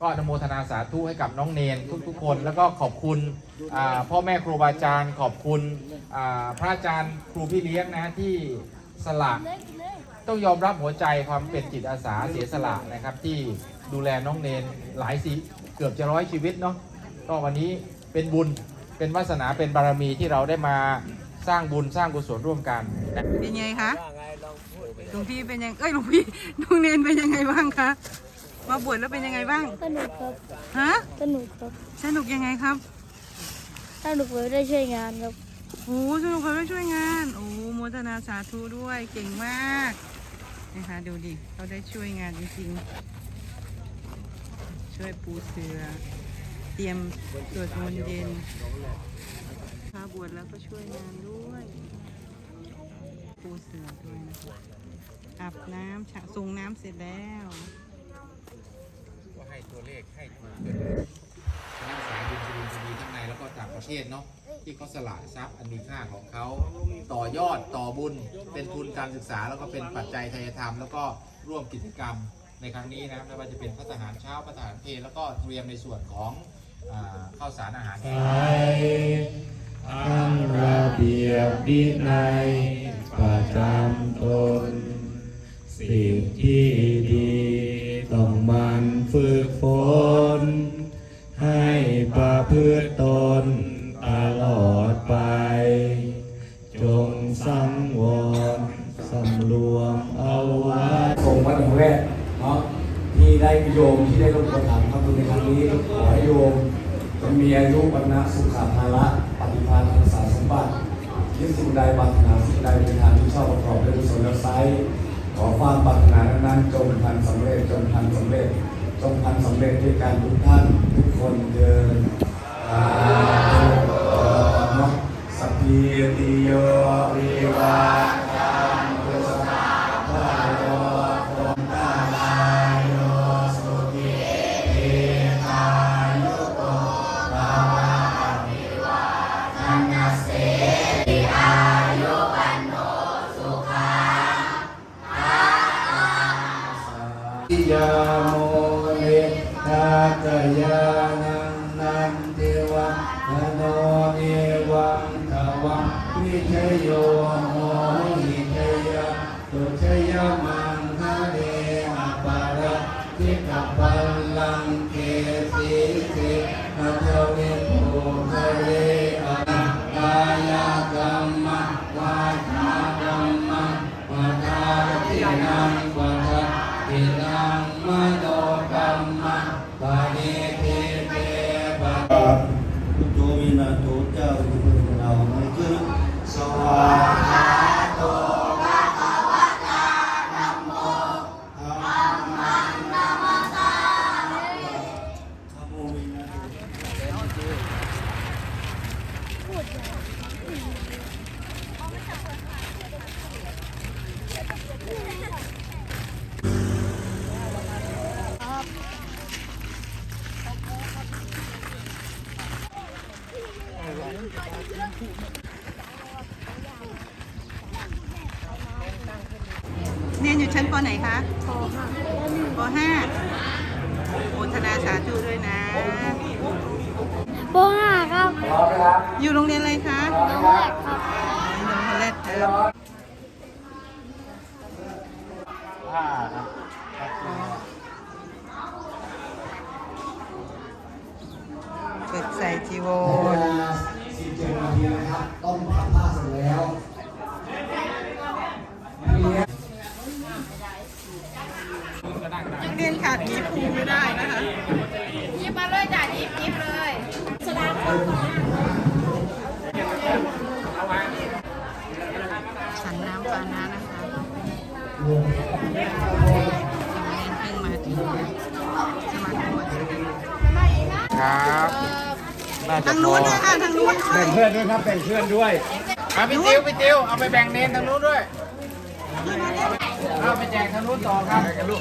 ก็อนุโมทนาสาธุให้กับน้องเนนทุกๆคน แล้วก็ขอบคุณอ่าพ่อแม่ครูบาอาจารย์ ขอบคุณอ่าพระอาจารย์ครูพี่เลี้ยงนะที่สละต้องยอมรับหัวใจความเป็นจิตอาสาเสียสละนะครับ ที่ดูแลน้องเนนหลายสิเกือบจะร้อยชีวิตเนาะก็วันนี้เป็นบุญเป็นวาสนาเป็นบารมีที่เราได้มาสร้างบุญสร้างกุศลร่วมกันนะเป็นไงคะหลวงพี่เป็นยังเอ้ยหลวงพี่น้องเนนเป็นยังไงบ้างคะ มาบวชแล้วเป็นยังไงบ้าง สนุกครับ ฮะ สนุกครับ สนุกยังไงครับ สนุกเลยได้ช่วยงานครับโอ้สนุกเขาได้ช่วยงาน โอ้โมทนาสาธุด้วย เก่งมาก นะคะดูดิเขาได้ช่วยงานจริงๆ ช่วยปูเสือ เตรียมสวดมนต์เย็นพาบวชแล้วก็ช่วยงานด้วย ปูเสือด้วยนะคะอาบน้ำฉะส่งน้ำเสร็จแล้วก็ให้ ตัวเลขให้ถูเป็นคณะสายบุญสุรินทรีทั้งในแล้วก็ต่างประเทศเนาะที่เขาสละทรัพย์อันมีค่าของเขาต่อยอดต่อบุญเป็นทุนการศึกษา แล้วก็เป็นปัจจัยทายธรรม แล้วก็ร่วมกิจกรรมในครั้งนี้นะครับไม่ว่าจะเป็นพัฒหารเช้าพัฒหารเพลแล้วก็เตรียมในส่วนของอข้าวสารอาหารแห้งไปทั้งระเบียบวินัยประจำตนสิ่งที่ ส่งวัดหนองแรกเนาะที่ได้โยมที่ได้ร่วมกระทำทำบุญในครั้งนี้ขอให้โยมจงมีอายุวันนะสุขภาละปฏิภาณทางสารสมบัติยึดสิ่งใดปรารถนาสิ่งใดเป็นทางที่ชอบประกอบด้วยกุศลและไซขอความปรารถนานั้นจงพันสำเร็จจงพันสำเร็จจงพันสำเร็จด้วยการทุกท่านทุกคนเดินสาธุเนาะสัพพิติโยวิวา ยานังนันเทวังมโนเอวังทวังวิเทโยโมหิเทยะตุเทยมังคะเรอปาระทิกปัลลังเกสีสิอัตเวโภคะเรอะกายกรรมะวาจากรรมะวาทาทินังวาทาทินังมโน สวาคาโตภะคะวะตาธัมโมธัมมังนามัสสามิธัมโมวินาโต เรียนอยู่ชั้น ปไหนคะปห้าโมทนาสาธุด้วยนะโปห้าครับ อยู่โรงเรียนอะไรคะน้องแรกครับโรงเรียนแรกครับผ้าครับฝึกใส่จีวเวร นักเรียนขาดหมีภูไม่ได้นะคะยิบมาเลยจ้ะยิบยิบเลยฉันน้ำปานะนะคะโรงเรียนเพิ่งมาถึงสมาคมวัดสุรินทร์ครับน่าจะทางพนู้อนด้วยค่ะทางนู้นด้วยเพื่อนด้วยครับแบ่งเพื่อนด้วยเอาพี่ติวพี่ติวเอาไปแบ่งเนนทางนู้นด้วย เอาไปแจกทางนู้นต่อครับกันลูก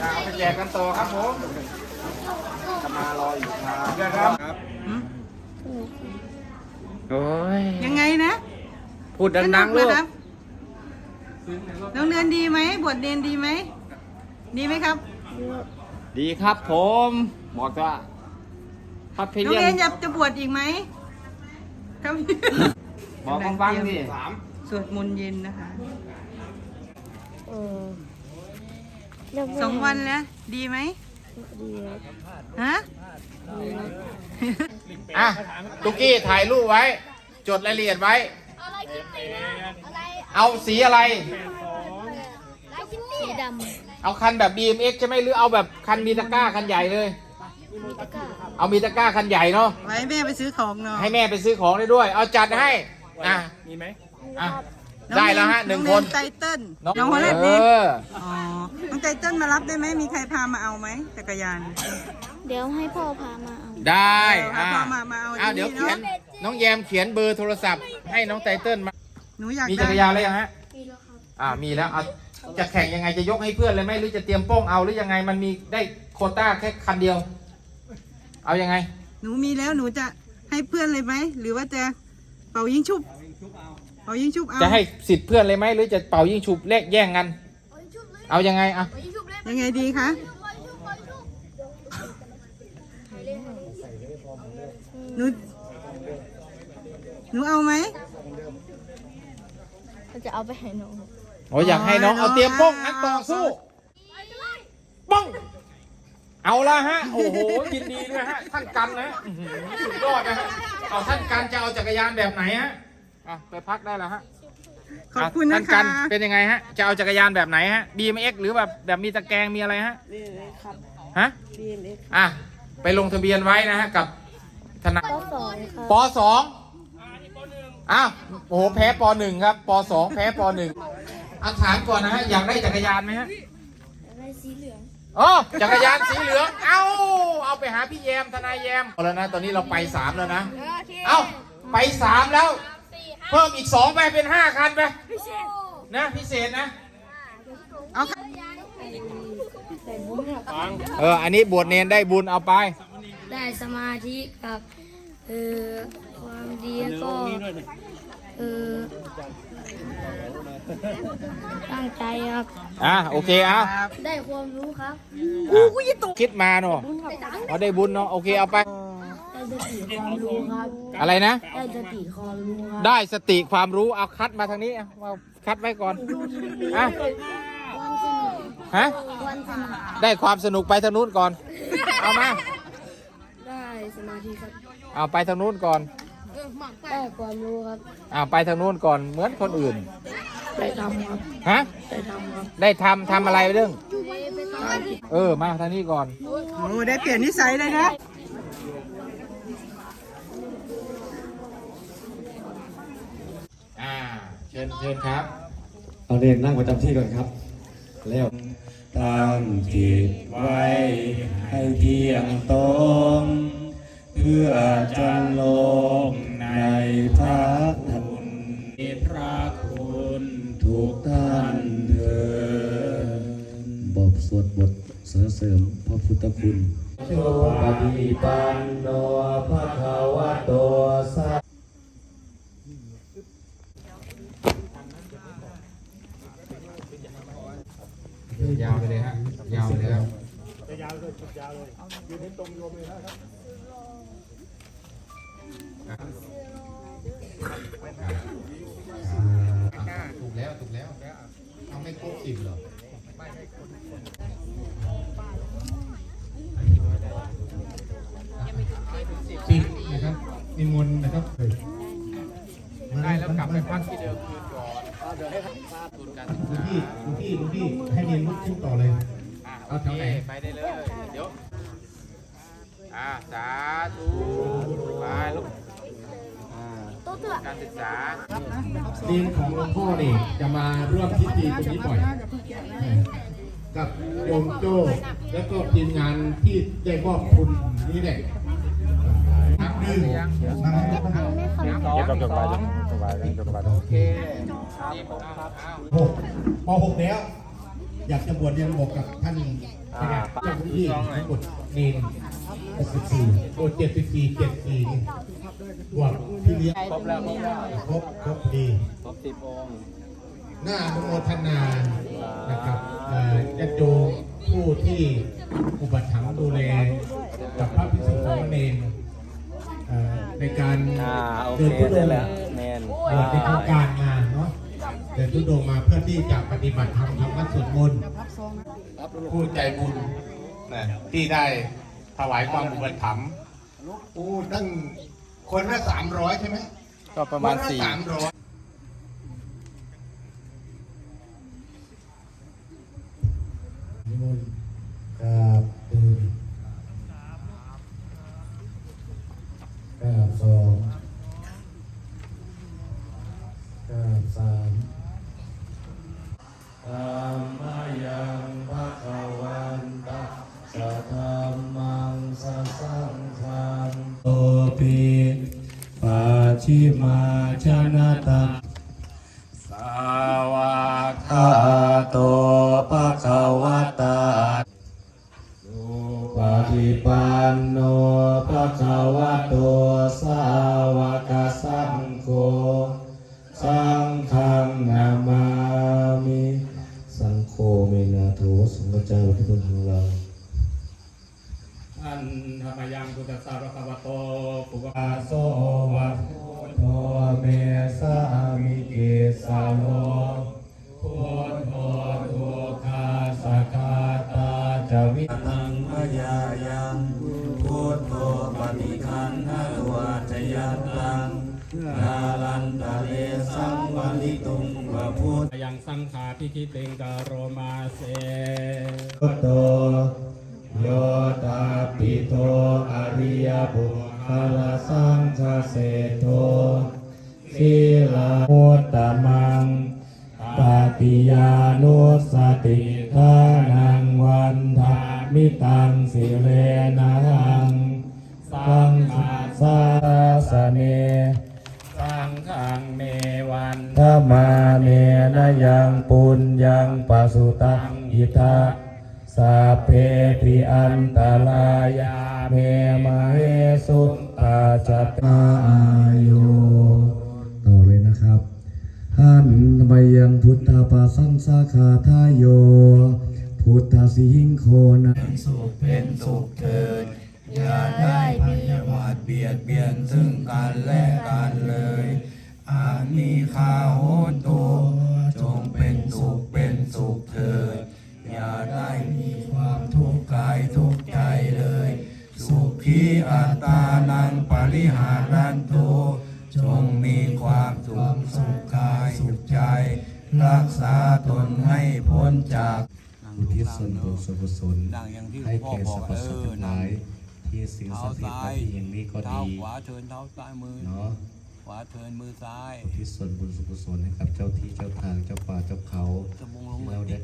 เอาไปแจกกันต่อครับผมจะมารออยู่ครับครับโอ้ยยังไงนะ พูดดังๆลูกครับน้องเดือนดีไหมบวชเนนดีไหม ดีไหมครับ ดีครับผม บอกว่าพัดเพน้องเลียเรียนนจะจะบวชอีกไหมครับบอกเขาฟังสิสวดมนต์เย็นนะคะเออเรียกาสองวันแล้ว ดีไหมดีครับฮะ อะตุกกี้ถ่ายรูปไว้ จดรายละเอียดไว้ อะไรคิดตีนะอะไร เอาสีอะไรอะไรคิดตีสีด เอาคันแบบ BMX ใช่ไหมหรือเอาแบบคันมีตะกร้าคันใหญ่เลยำมีตะกร้าเอามีตะกร้าคันใหญ่เนาะ ไว้แม่ไปซื้อของเนาะให้แม่ไปซื้อของได้ด้วย เอาจัดให้ อะ มีไหมอะ น้องได้แล้วฮะเรียหนึ่งองคนเรียไตเติ้ลน้องหัวเอเล็กนี่อ อ๋อ น้องไตเติ้ลมารับได้ไหมมีใครพามาเอาไหมจักรยาน เดี๋ยวให้พ่อพามาเอา ได้เอาอะเอามามาเอาอะที่เดี๋ยวนี่เขียน เนอะ น้องแยมเขียนเบอร์โทรศัพท์ให้น้องไตเติ้ลมา หนูอยากมีได้จักรยานแล้วยังฮะ มีแล้วครับ อ่ามีแล้วเอา จะแข่งยังไงจะยกให้เพื่อนเลยไหมหรือจะเตรียมโป้งเอาหรือยังไงมันมีได้โควต้าแค่คันเดียว เอายังไง หนูมีแล้วหนูจะให้เพื่อนเลยไหมหรือว่าจะเป่ายิงชุบเป่ายิงชุบเอาจะให้สิทธิ์เพื่อนเลยไหมหรือจะเป่ายิงฉุบแลกแย่งกัน เอายังไงอะยังไงดีคะหนูหนูเอาไหมเราจะเอาไปให้น้อง โอ้ยอยากให้น้องเอาเตรียมโป้งนักต่อสู้ป้อง เอาละฮะ โอ้โหยินดีด้วยฮะ ท่านกันนะอื้อหือสุดยอดนะฮะเอาท่านกันจะเอาจักรยานแบบไหนฮะอะไปพักได้แล้วฮะขอบคุณท่านะกัคะเป็นยังไงฮะ จะเอาจักรยานแบบไหนฮะ BMX หรือแบบแบบมีตะแกรงมีอะไรฮะฮะอะ ไปลงทะเบียนไว้นะฮะ กับธนาก็สอนครับปสองอ้าวโอ้โห แพ้ปหนึ่งครับปสองแพ้ปหนึ่ง อาถามก่อนนะฮะอยากได้จักรยานไหมฮะอะไรสีเหลือง อ๋อจักรยานสีเหลือง เอาเอาไปหาพี่แยมทนายแยมเอาแล้วนะตอนนี้เราไปสามแล้วนะเอาไปสามแล้วเพิ่มอีกสองไปเป็นห้าคันไปนะพิเศษนะเอาค่ะเอออันนี้บวชเนนได้บุญเอาไป ได้สมาธิกับเออความดีแล้วก็เออ ตั้งใจครับ อะโอเคเอาได้ความรู้ครับอะคิดมาเนาะเอาได้บุญเนาะโอเคเอาไป ได้สติความรู้ครับ อะไรนะ ได้สติความรู้ครับ ได้สติความรู้เอาคัดมาทางนี้เอาเอาคัดไว้ก่อนอะวันสนุกฮะวันสนุกได้ความสนุกไปทางนู้นก่อน เอามา ได้สมาธิครับ เอาไปทางนู้นก่อน ได้ความรู้ครับ เอาไปทางนู้นก่อนเหมือนคนอื่น ได้ทำครับ ฮะ ได้ทำครับได้ทำทำอะไรเรื่องไปทำเออ มาทางนี้ก่อน โอ้ได้เปลี่ยนนิสัยเลยนะอ่า เชิญ เชิญครับ เอาเรียนนั่งประจำที่ก่อนครับ แล้วตั้งจิตไว้ให้เที่ยงตรงเพื่อจะลงในพระคุณพระคุณ ทุกท่านเถิดบอกสวดบทเสริมเสริมพระพุทธคุณโชปฏิปันโนภะคะวะโตสายาวไปเลยฮะยาวไปเลยครับถู กแล้วถูกแล้วเอาไม่ครบสิบเหรอปิดนะครับนิมนต์นะครับได้แล้วกลับไปพักที่เดิมคืนก่อนเดี๋ยวให้ทุนการศึกหลวงษาพี่หลวงพี่หลวงพี่ให้เรียนลุกขึ้นต่อเลยอะโอเอาเคแถวไหนไปได้เลยเดี๋ยวอ่าสาธุไปลูกอ่าโต๊ะเตือ การศึกษาเรียนของหลวงพ่อนี่จะมาร่วมพิธีตรงนี้บ่อยกับโยมโจ้แล้วก็ทีมงานที่ได้มอบทุนนี่แหละนับหนึ่งนับสองจบจบไปจบจบไปจบไปโอเคนี่ผมครับหกปหกแล้ว อยากจะบวชเรียนบอกกับท่านเจ้าหน้าที่ทั้งหมดเนนสิบสี่โอ้เจ็ดสิ บสี่เจ็ดสี่นี่บวกพี่เลี้ยงครบแล้วครบแล้วครบครบดี ครบสิบองค์หน้าอนุโมทนานะครับเอ่อญาติโยมผู้ที่อุปถัมภ์ดูแลกับพระภิกษุสามเณรเอ่อในการอ่าโอเคเดินทุดได้งแล้วค์แมนเอ่อในโครงการงานเนาะเดินทุดงค์มาเพื่อที่จะปฏิบัติธรรมทำวัดสวดมนต์ผู้ใจบุญนะที่ได้ถวายความอุปถัมภ์อู้ตั้ง คนละสามร้อยใช่ไหมก็ประมาณสี่สามร้อยนิมนต์กราบหนึ่งกราบสองกราบสามธรรมยังภะคะวันตัสสะธรรมังสัสสังฆังโตปิ ปัจฉิมาชนะตังสาวกาโตภะคะวะตาสุปฏิปันโนภะคะวะโตสาวกสังโฆสังฆังนามามิสังโฆเมนาโถสมเจ้าที่คุณของเราอันธรรมยังพุทธสารคาว นหะตัวจยัตตังกาลันตะเลสังวันลิตุงวะพุทยังสังขาพิคิเตงกโรมาเสพุทโธโยตาปิโตอริยบุคลสังฆเสโทสีลามุตตมังปฏิยานุสติทานังวันธามิตังสิเลนั มยังพุทธาปาสังสาขาทายโย พุทธสิหิงโคนะสุขเป็นสุขเถิด อย่าได้พยาบาทเบียดเบียนซึ่งกันและกันเลย อามีคาโหตุจงเป็นสุขเป็นสุขเถิด อย่าได้มีความทุกข์กายทุกข์ใจเลย สุขีอัตตานังปริหารันตุจงมีความสุข รักษาตนให้พ้นจากอุทิศส่วนบุญส่วนกุศลนั่งอย่างที่ให้พ่อแก่บสอรกรพเอสัตว์อทั้งหนั่งลายที่สิ่งเท้าศักดิ์สิทธิ์ซ้ามายที่แห่งนี้ก็เท้าดีขวาเทินเท้าซ้ายมือเนาะขวาเทินมือซ้ายอุทิศส่วนบุญส่วนกุศลให้กับเจ้าที่เจ้าทางเจ้าป่าเจ้าเขาจะมงลงที่มาเราดิได้